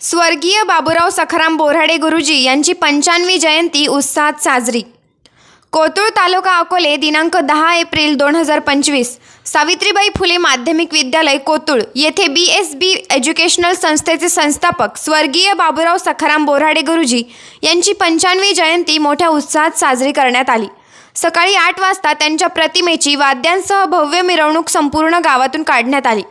स्वर्गीय बाबूराव सखाराम बोराडे गुरुजी यांची पंचाण्णवी जयंती उत्साहात साजरी. कोतुळ तालुका अकोले दिनांक दहा एप्रिल दोन हजार पंचवीस. सावित्रीबाई फुले माध्यमिक विद्यालय कोतुळ. येथे बी एस बी एज्युकेशनल संस्थेचे संस्थापक स्वर्गीय बाबूराव सखाराम बोराडे गुरुजी यांची पंच्याण्णवी जयंती मोठ्या उत्साहात साजरी करण्यात आली. सकाळी आठ वाजता त्यांच्या प्रतिमेची वाद्यांसह भव्य मिरवणूक संपूर्ण गावातून काढण्यात आली.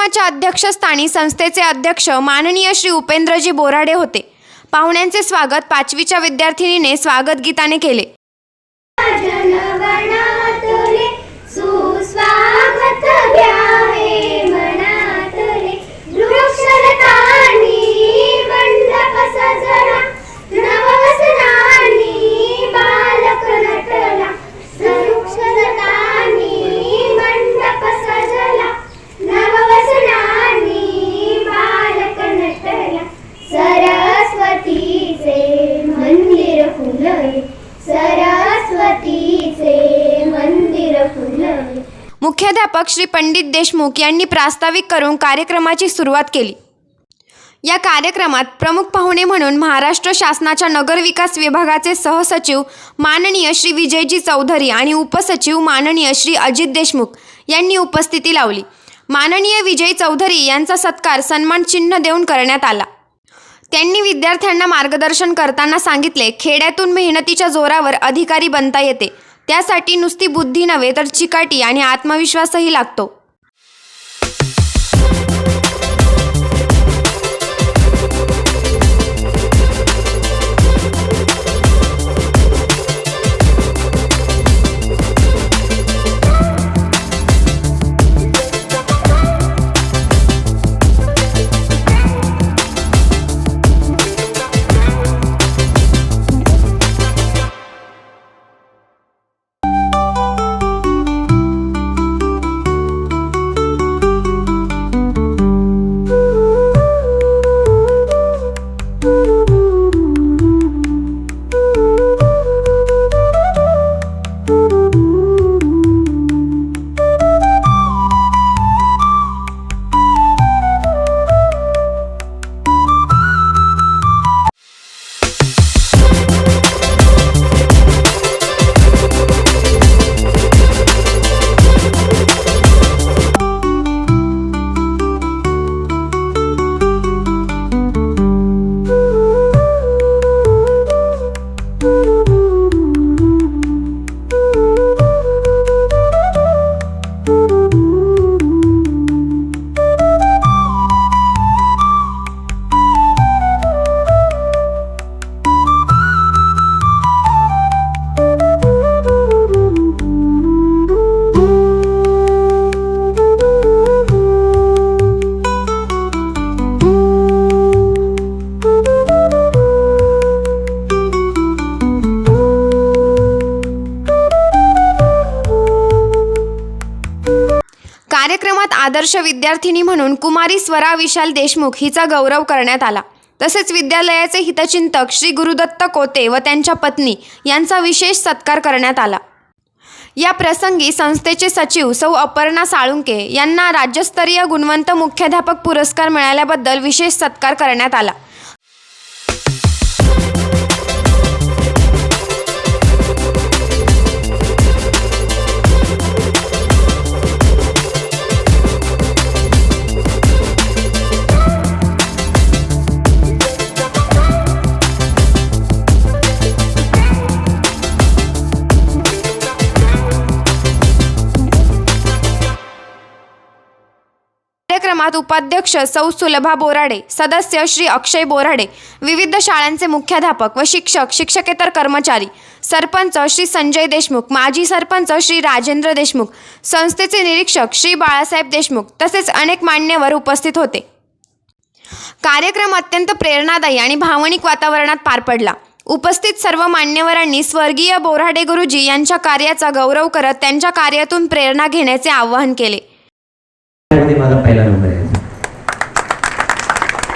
कार्यक्रमाच्या अध्यक्षस्थानी संस्थेचे अध्यक्ष माननीय श्री उपेंद्रजी बोराडे होते. पाहुण्यांचे स्वागत पाचवीच्या विद्यार्थिनीने स्वागत गीताने केले. जनगणातले श्री पंडित देशमुख यांनी प्रास्ताविक करून कार्यक्रमाची सुरुवात केली. या कार्यक्रमात प्रमुख पाहुणे म्हणून महाराष्ट्र शासनाच्या नगरविकास विभागाचे सहसचिव माननीय श्री विजयजी चौधरी आणि उपसचिव माननीय श्री अजित देशमुख यांनी उपस्थिती लावली. माननीय विजय चौधरी यांचा सत्कार सन्मान चिन्ह देऊन करण्यात आला. त्यांनी विद्यार्थ्यांना मार्गदर्शन करताना सांगितले खेड्यातून मेहनतीच्या जोरावर अधिकारी बनता येते. त्यासाठी नुसती बुद्धी नव्हे तर चिकाटी आणि आत्मविश्वासही लागतो. आदर्श विद्यार्थिनी म्हणून कुमारी स्वरा विशाल देशमुख हिचा गौरव करण्यात आला. तसेच विद्यालयाचे हितचिंतक श्री गुरुदत्त कोते व त्यांच्या पत्नी यांचा विशेष सत्कार करण्यात आला. या प्रसंगी संस्थेचे सचिव सौ अपर्णा साळुंके यांना राज्यस्तरीय गुणवंत मुख्याध्यापक पुरस्कार मिळाल्याबद्दल विशेष सत्कार करण्यात आला. उपाध्यक्ष सौ सुलभा बोराडे सदस्य श्री अक्षय बोराडे विविध शाळांचे मुख्याध्यापक व शिक्षक शिक्षकेतर कर्मचारी सरपंच श्री संजय देशमुख माजी सरपंच श्री राजेंद्र देशमुख संस्थेचे निरीक्षक श्री बाळासाहेब देशमुख तसेच अनेक मान्यवर उपस्थित होते. कार्यक्रम अत्यंत प्रेरणादायी आणि भावनिक वातावरणात पार पडला. उपस्थित सर्व मान्यवरांनी स्वर्गीय बोराडे गुरुजी यांच्या कार्याचा गौरव करत त्यांच्या कार्यातून प्रेरणा घेण्याचे आवाहन केले. माझा पहिला नंबर यायचा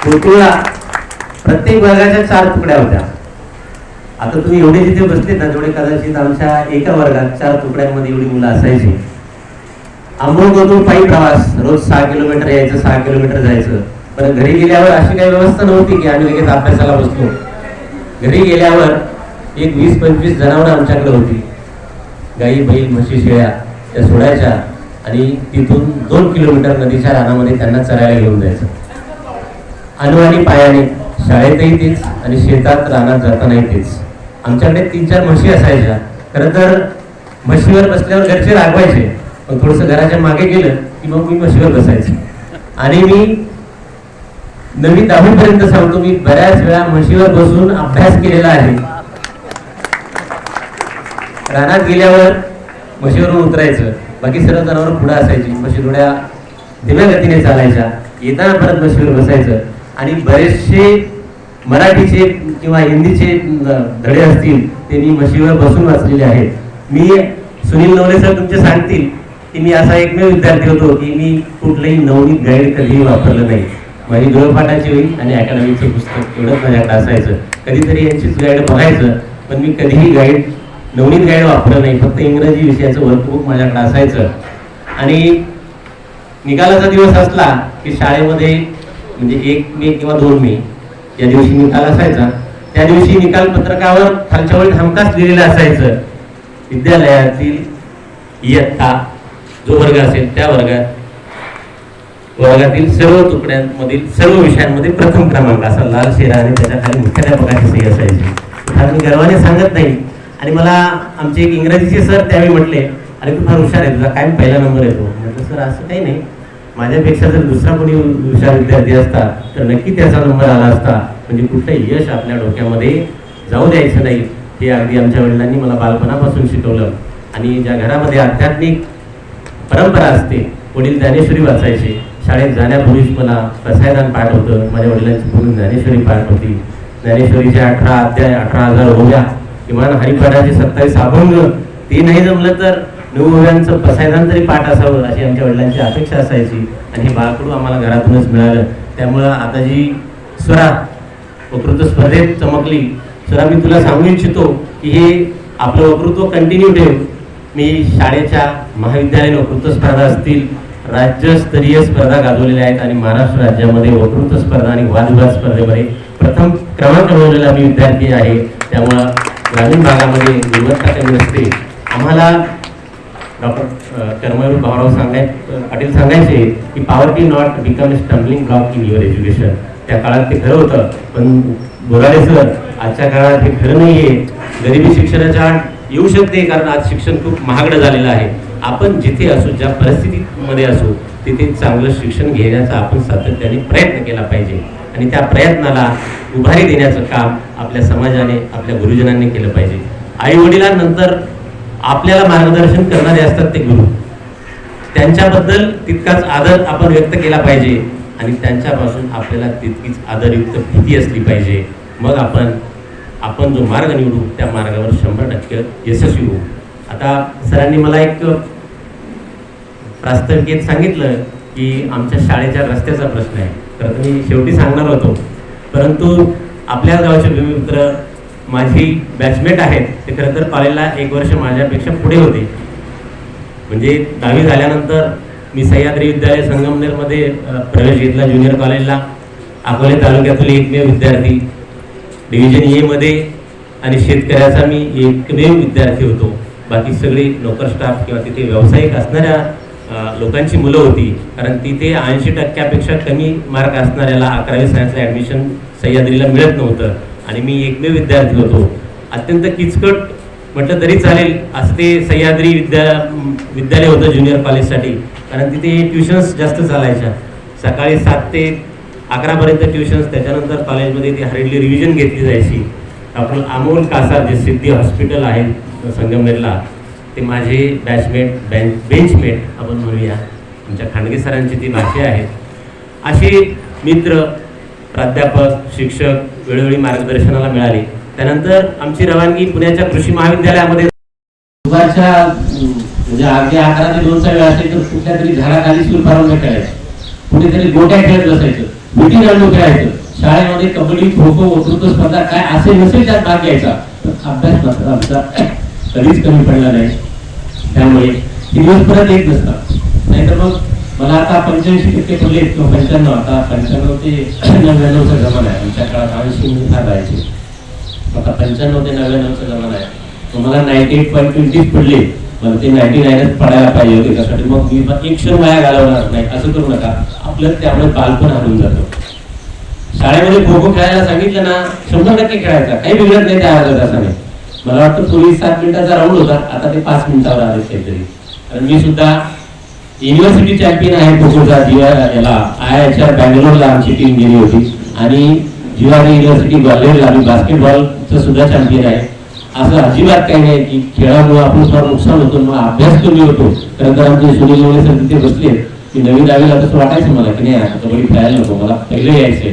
पोतुळा प्रत्येक वर्गाच्या चार तुकड्या होत्या. आता तुम्ही एवढे जिथे बसले ना तेवढे कदाचित आमच्या एका वर्गात चार तुकड्यांमध्ये एवढी मुलं असायची. आंबोळगोतून पायी प्रवास. रोज सहा किलोमीटर यायचं सहा किलोमीटर जायचं. पण घरी गेल्यावर अशी काही व्यवस्था नव्हती की आम्ही लगेच अभ्यासाला बसलो. घरी गेल्यावर एक वीस पंचवीस जनावरं आमच्याकडे होती. गाई बैल म्हशी शेळ्या त्या सोडायच्या आणि तिथून दोन किलोमीटर नदीच्या रानामध्ये त्यांना चरायला घेऊन जायचं. अनुवानी पायाने शाळेतही तेच आणि शेतात रानात जातानाही तेच. आमच्याकडे तीन चार म्हशी असायच्या. खरं तर म्हशीवर बसल्यावर घरचे रागवायचे. पण थोडंसं घराच्या मागे गेलं की मग मी म्हशीवर बसायचो. आणि मी नवी दहावी पर्यंत सांगतो मी बऱ्याच वेळा म्हशीवर बसून अभ्यास केलेला आहे. रानात गेल्यावर म्हशीवरून उतरायचं. बाकी सर्व जनावर पुढे असायची. म्हशी थोड्या धीम्या गतीने चालायच्या. येताना परत म्हशीवर बसायचं. आणि बरेचसे मराठीचे किंवा हिंदीचे धडे असतील ते मी म्हशीवर बसून वाचलेले आहेत. मी सुनील नवले सर तुमचे सांगतील की मी असा एकमेव विद्यार्थी होतो की मी कुठलंही नवनीत गाईड कधीही वापरलं नाही. माझी गृहपाठाची होईल आणि अकॅडमीचं पुस्तक एवढंच माझ्याकडे असायचं कधीतरी यांचीच गाईड बघायचं पण मी कधीही गाईड नवनीत गाईड वापरलं नाही. फक्त इंग्रजी विषयाचं वर्कबुक माझ्याकडे असायचं आणि निकालाचा दिवस असला की शाळेमध्ये म्हणजे एक मे किंवा दोन मे या दिवशी निकाल असायचा. त्या दिवशी निकाल पत्रकावर खालच्या वेळी हमखास लिहिलेलं असायचं विद्यालयातील इयत्ता जो वर्ग असेल त्या वर्गात वर्गातील सर्व तुकड्यांमधील सर्व विषयांमध्ये प्रथम क्रमांक असा लाल शेरा आणि त्याच्याखाली मुख्याध्यापकाची सही असायची. कारण मी गर्वाने सांगत नाही. आणि मला आमचे एक इंग्रजीचे सर त्यावेळी म्हटले अरे तू फार हुशार आहे तुझा कायम पहिला नंबर येतो. म्हटलं सर असं काही नाही. माझ्यापेक्षा जर दुसरा कोणी हुशार विद्यार्थी असता तर नक्की त्याचा नंबर आला असता. म्हणजे कुठलं यश आपल्या डोक्यामध्ये जाऊ द्यायचं नाही. हे अगदी आमच्या वडिलांनी मला बालपणापासून शिकवलं. आणि ज्या घरामध्ये आध्यात्मिक परंपरा असते वडील ज्ञानेश्वरी वाचायचे. शाळेत जाण्यापूर्वीच मला रसायदान पाठ होतं. माझ्या वडिलांची पूर्ण ज्ञानेश्वरी पाठ होती. ज्ञानेश्वरीचे अठरा अध्याय अठरा हजार ओव्या किमान हरिपाठाचे सत्तावीस अभंग ते नाही जमलं तर नऊ पसायदान तरी पाठ असावं अशी आमच्या वडिलांची अपेक्षा असायची. आणि हे बाळकडू आम्हाला घरातूनच मिळालं. त्यामुळं आता जी स्वरा वक्तृत्व स्पर्धेत चमकली. स्वरा मी तुला सांगू इच्छितो की हे आपलं वक्तृत्व कंटिन्यू ठेव. मी शाळेच्या महाविद्यालयीन वक्तृत्व स्पर्धा असतील राज्यस्तरीय स्पर्धा गाजवलेल्या आहेत आणि महाराष्ट्र राज्यामध्ये वक्तृत्व स्पर्धा आणि वादविवाद स्पर्धेमध्ये प्रथम क्रमांक मिळवलेला मी विद्यार्थी आहे. त्यामुळं ग्रामीण भागामध्ये गुणवत्ता कमी असते. आम्हाला डॉक्टर कर्मवीर भाऊराव सांगाय पाटील सांगायचे की poverty not become stumbling block in your education त्या काळात ते खरं होतं. पण बोराडे सर आजच्या काळात हे खरं नाहीये. गरिबी शिक्षणाच्या आड येऊ शकते कारण आज शिक्षण खूप महागडं झालेलं आहे. आपण जिथे असू ज्या परिस्थितीमध्ये असू तिथे चांगलं शिक्षण घेण्याचा आपण सातत्याने प्रयत्न केला पाहिजे. आणि त्या प्रयत्नाला उभारी देण्याचं काम आपल्या समाजाने आपल्या गुरुजनांनी केलं पाहिजे. आई वडिलांनंतर आपल्याला मार्गदर्शन करणारे असतात ते गुरु. त्यांच्याबद्दल तितकाच आदर आपण व्यक्त केला पाहिजे आणि त्यांच्यापासून आपल्याला तितकीच आदरयुक्त भीती असली पाहिजे. मग आपण आपण जो मार्ग निवडू त्या मार्गावर शंभर टक्के यशस्वी होऊ. आता सरांनी मला एक प्रास्ताविकेत सांगितलं की आमच्या शाळेच्या रस्त्याचा प्रश्न आहे. तर मी शेवटी सांगणार होतो. परंतु आपल्या गावचे भूमिपुत्र माझी बॅचमेट आहेत ते खरं तर कॉलेजला एक वर्ष माझ्यापेक्षा पुढे होते. म्हणजे दहावी झाल्यानंतर मी सह्याद्री विद्यालय संगमनेरमध्ये प्रवेश घेतला ज्युनियर कॉलेजला अकोले तालुक्यातील एकमेव विद्यार्थी. डिव्हिजन ए मध्ये आणि शेतकऱ्याचा मी एकमेव विद्यार्थी होतो. बाकी सगळी नोकर स्टाफ किंवा तिथे व्यावसायिक असणाऱ्या लोकांची मुलं होती. कारण तिथे ऐंशी टक्क्यापेक्षा कमी मार्क असणाऱ्याला अकरावी सायन्सला ॲडमिशन सह्याद्रीला मिळत नव्हतं. आणि मी एकमेव विद्यार्थी होतो. अत्यंत किचकट म्हटलं तरी चालेल असं ते सह्याद्री विद्या विद्यालय होतं ज्युनियर कॉलेजसाठी कारण तिथे ट्युशन्स जास्त चालायच्या. सकाळी सात ते अकरापर्यंत ट्युशन्स त्याच्यानंतर कॉलेजमध्ये ती हार्डली रिव्हिजन घेतली जायची. आपण अमोल कासार जे सिद्धी हॉस्पिटल आहे संगमनेरला ते माझे बॅचमेट बेंच बेंचमेट आपण म्हणूया. आमच्या खांडगे सरांची ती भाषा आहे. असे मित्र प्राध्यापक शिक्षक वेळोवेळी मार्गदर्शनाला मिळाले. त्यानंतर आमची रवानगी पुण्याच्या कृषी महाविद्यालयामध्ये दुपारच्या म्हणजे अगदी अकरा ते दोनचा वेळ असेल तर कुठल्या तरी झाडाखाली सूरपारंब्या खेळायचं कुठेतरी गोट्या खेळत बसायचं. विटी दांडू खेळायचं. शाळेमध्ये कबड्डी खो खो वक्तृत्व स्पर्धा काय असे नसेल त्यात भाग घ्यायचा. अभ्यास मात्र आमचा कधीच कमी पडला नाही. त्यामुळे दिवस परत येत नसतात नाहीतर मग मला आता पंच्याऐंशी टक्के पडले किंवा पंच्याण्णव आता पंच्याण्णव ते नव्याण्णवचा जमाना आहे. आमच्या काळात ऐंशी मी म्हणजे फार राहायचे. आता पंच्याण्णव ते नव्याण्णवचा जमाना आहे. मग मला नाईन्टी एट पॉईंट ट्वेंटीच पडले. मला ते नाईन्टी नाईनच पडायला पाहिजे होते त्यासाठी. मग मी पण एक क्षण वाया घालवणार नाही. असं करू नका. आपलं त्यामुळे बालपण हरून जातो. शाळेमध्ये खो खो खेळायला सांगितलं ना शंभर टक्के खेळायचा. काही बिघडत नाही त्या अर्ध्या तासाने मला वाटतं पूर्वी सात मिनिटाचा राऊंड होता. आता ते पाच मिनिटावर आले काहीतरी. कारण मी सुद्धा युनिव्हर्सिटी चॅम्पियन आहे खो जिवा याला आय एच आर बँगलोरला आमची टीम गेली होती. आणि जिवारी युनिव्हर्सिटी ग्वाल्हेरला आम्ही बास्केटबॉलचं सुद्धा चॅम्पियन आहे. असं अजिबात काही नाही की खेळामुळे आपलं फार नुकसान होतो मग अभ्यास कमी होतो. खरं तर आमचे सुनील मोरे सर तिथे बसले. की नवीन दहावीला तसं वाटायचं मला की नाही आता कबड्डी खेळायला नको मला पहिले यायचंय.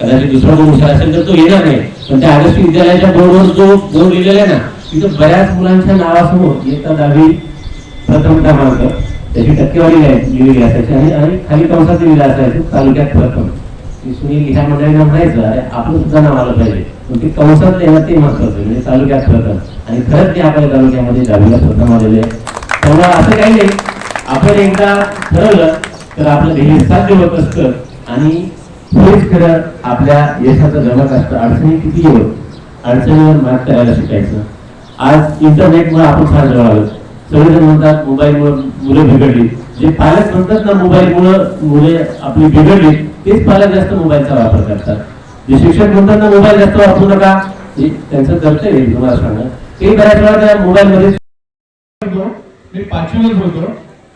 कदाचित दुसरा कोण हुशार असेल तर तो येणार नाही. पण त्या आदर्श विद्यालयाच्या बोर्डवर जो बोर्ड लिहिलेला आहे ना तिथं बऱ्याच मुलांच्या नावासमोर येतात दहावी प्रथम क्रमांक. त्याची टक्केवारी लिहिलेली असायची. आणि आणि खाली कंसात लिहिलं असायचं तालुक्यात प्रथम सुनील ह्या मंडळींना म्हणायचं अरे आपलं सुद्धा नाव आलं पाहिजे. पण ते कंसात लिहिणं ते महत्वाचं म्हणजे तालुक्यात प्रथम आणि खरंच ते आपल्या तालुक्यामध्ये दहावीला प्रथम आलेले आहे त्यामुळे असं काही नाही. आपण एकदा ठरवलं तर आपलं ध्येय साध्य होत असतं. आणि हेच खरं आपल्या यशाचं जमक असतं. अडचणी किती येऊ अडचणीवर मात करायला शिकायचं. आज इंटरनेटमुळे आपण फार जवळ आलो सगळेजण म्हणतात मोबाईलवर मुलं बिघडली. जे पालक म्हणतात ना मोबाईलमुळे मुले आपली बिघडली तेच पालक जास्त मोबाईलचा वापर करतात. जे शिक्षक म्हणतात ना मोबाईल जास्त वापरू नका हे त्यांचं कर्तव्य आहे तुम्हाला सांगणं. ते बऱ्याच वेळा त्या मोबाईलमध्ये होतो. मी पाचवीलाच होतो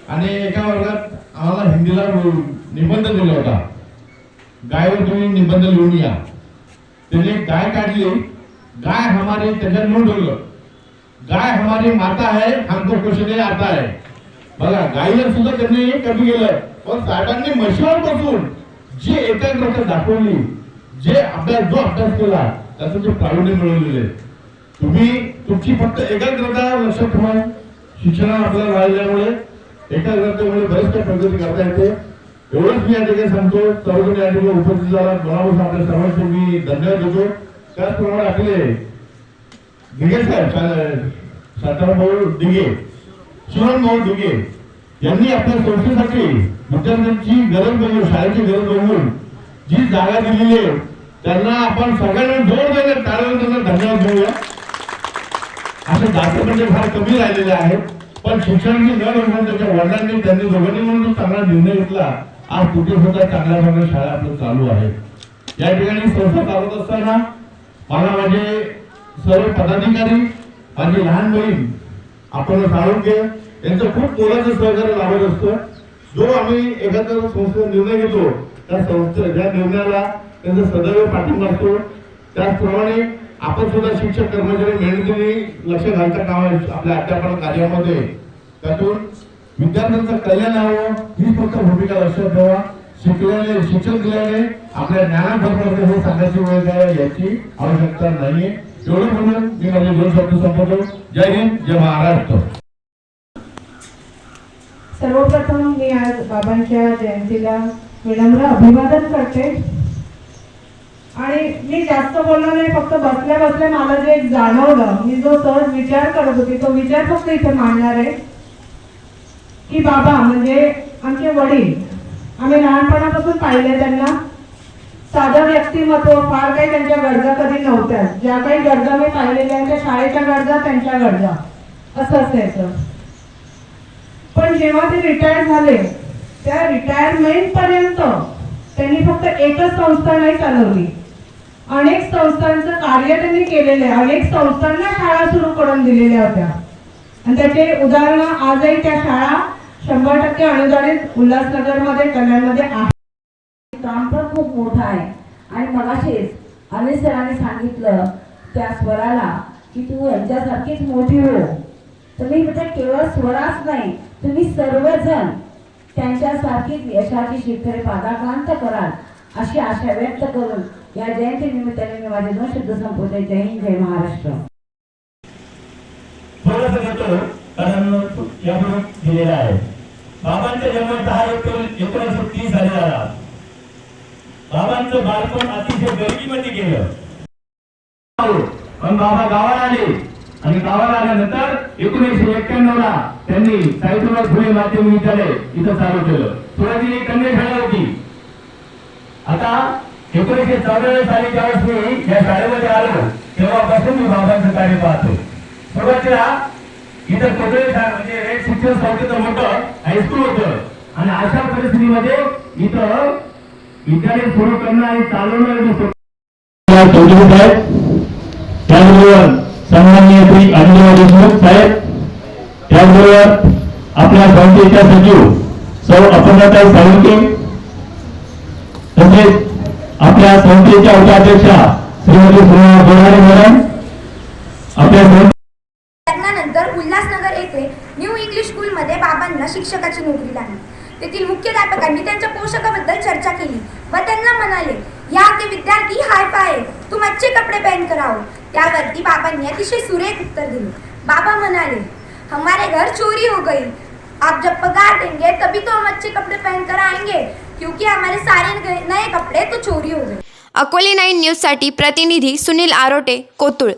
आणि एका वर्गात आम्हाला हिंदीला निबंध दिला होता. गायवर तुम्ही निबंध लिहून या. त्याने गाय काढली. गाय हमारी त्याच्यात नोंद ठेवलं गाय हमारी माता है हमको कुछ नहीं आता है. बघा गायीला सुद्धा त्यांनी कमी केलंय. पण साहेबांनी म्हशीवर बसून जी एकाग्रता दाखवली जे अभ्यास जो अभ्यास केला त्याचं जे प्रावीण्य मिळवलेले तुम्ही तुमची फक्त एकाग्रता लक्षात ठेवा. शिक्षणावर आपल्याला राहिल्यामुळे एकाग्रतेमुळे बरेच काही प्रगती करता येते. एवढंच मी या ठिकाणी सांगतो. सर्वजण या ठिकाणी उपस्थित झाला. मनापासून आपल्या सर्वांचे मी धन्यवाद देतो. त्याचप्रमाणे आपले दिघे साहेब सा- शांताराम भाऊ दिघे. शिवराम भाऊ दिघे यांनी आपल्या संस्थेसाठी विद्यार्थ्यांची गरज बनवून शाळेची गरज बनवून जी जागा दिलेली आहे त्यांना आपण सगळ्यांना जोर देण्यात टाळून त्यांना धन्यवाद देऊया. असे जास्त म्हणजे फार कमी राहिलेले आहेत पण शिक्षणाची न म्हणून त्याच्या वडिलांनी त्यांनी दोघांनी म्हणून चांगला निर्णय घेतला आज कुठे सुद्धा चांगल्या चांगल्या शाळा आपल्या चालू आहेत. या ठिकाणी संस्था चालवत असताना मला माझे सर्व पदाधिकारी माझी लहान बहीण आपण साळुंके यांचं खूप मोलाचं सहकार्य लाभत असतं. जो आम्ही एखाद्या संस्थेचा निर्णय घेतो त्या संस्थे ज्या निर्णयाला त्यांचा सदैव पाठिंबा असतो. त्याचप्रमाणे आपण सुद्धा शिक्षक कर्मचारी मेहनतीने लक्ष घालता कामा आपल्या अध्यापन कार्यामध्ये. त्यातून विद्यार्थ्यांचं कल्याण हवं ही फक्त भूमिका लक्षात ठेवा. शिकल्याने शिक्षण दिल्याने आपल्या ज्ञानाबरोबर हे सांगायची वेळ काय याची आवश्यकता नाहीये. एवढं म्हणून मी माझे दोन शब्द संपवतो. जय हिंद जय महाराष्ट्र. सर्वप्रथम मी आज बाबांच्या जयंतीला विनम्र अभिवादन करते. आणि मी जास्त बोलणार नाही फक्त बसल्या बसल्या मला जे एक जाणवलं मी जो सहज विचार करत होती तो विचार फक्त इथे मांडणार आहे. की बाबा म्हणजे आमचे वडील आम्ही लहानपणापासून पाहिले त्यांना साधं व्यक्तिमत्व फार काही त्यांच्या गरजा कधी नव्हत्या ज्या काही गरजा मी पाहिलेल्या आहेत त्या शाळेच्या गरजा त्यांच्या गरजा. असं असायचं. पण जेव्हा ते रिटायर झाले त्या रिटायरमेंट पर्यंत त्यांनी फक्त एकच संस्था नाही चालवली. अनेक संस्थांचं कार्य त्यांनी केलेलं आहे. अनेक संस्थांना शाळा सुरू करून दिलेल्या होत्या. आणि त्याचे उदाहरण आजही त्या शाळा शंभर टक्के अनुदानित उल्हासनगरमध्ये कल्याणमध्ये आहे काम पण खूप मोठं आहे. आणि मगाशीच अनिल सरांनी सांगितलं त्या स्वराला की तू यांच्यासारखीच मोठी हो. तुम्ही म्हणजे केवळ स्वराच नाही तुम्ही सर्वजण त्यांच्यासारखीच यशाची शिखरे पादाकांत कराल अशी आशा व्यक्त करून या जयंती निमित्ताने मी माझे दोन शब्द संपवले जय हिंद जय महाराष्ट्र. थोडस कारण यापूर्वी दिलेला आहे. बाबांचा जन्म दहा एप्रिल एकोणीसशे तीस झालेला झाला बाबांचं बालपण अतिशय गरिबीमध्ये गेलं. पण बाबा गावाला आले. आणि गावाला आल्यानंतर एकोणीसशे एक्क्याण्णव ला त्यांनी सावित्रीबाई फुले माध्यमिक विद्यालय इथं चालू केलं. सुरुवातीला एक कन्या शाळा होती. आता एकोणीसशे चौऱ्याण्णव साली ज्यावेळेस मी या शाळेमध्ये आलो तेव्हापासून मी बाबांचं कार्य पाहतो. सुरुवातीला इथं कोकळे शाळा म्हणजे रेड शिक्षण संस्थेचं मोठं हायस्कूल होतं. आणि अशा परिस्थितीमध्ये इथं विद्यालय सुरू करणं आणि चालवणं चौधरी साहेब त्याचबरोबर सन्माननीय श्री अनिल देशमुख साहेब त्याचबरोबर आपल्या संस्थेच्या सचिव सौ अपर्णाताई साळुंके तसेच आपल्या संस्थेच्या उपाध्यक्षा श्रीमती सुरमा बोराडे मॅडम आपल्या लग्नानंतर उल्हासनगर येथे न्यू इंग्लिश स्कूलमध्ये बाबांना शिक्षकाची नोकरी लागली. तेथील मुख्याध्यापकांनी त्यांच्या पोषकाबद्दल चर्चा केली व त्यांना म्हणाले या ते विद्यार्थी हाय पाय तुम अच्छे कपडे पहन कर आओ हो. त्यावरती बाबांनी अतिशय सुरेख उत्तर दिले. बाबा म्हणाले हमारे घर चोरी हो गई. आप जब पगार देंगे तभी तो हम अच्छे कपड़े पहन कर आएंगे क्योंकि हमारे सारे नए- नए कपड़े तो चोरी हो गए. अकोली नाईन न्यूजसाठी प्रतिनिधी सुनील आरोटे कोतुळ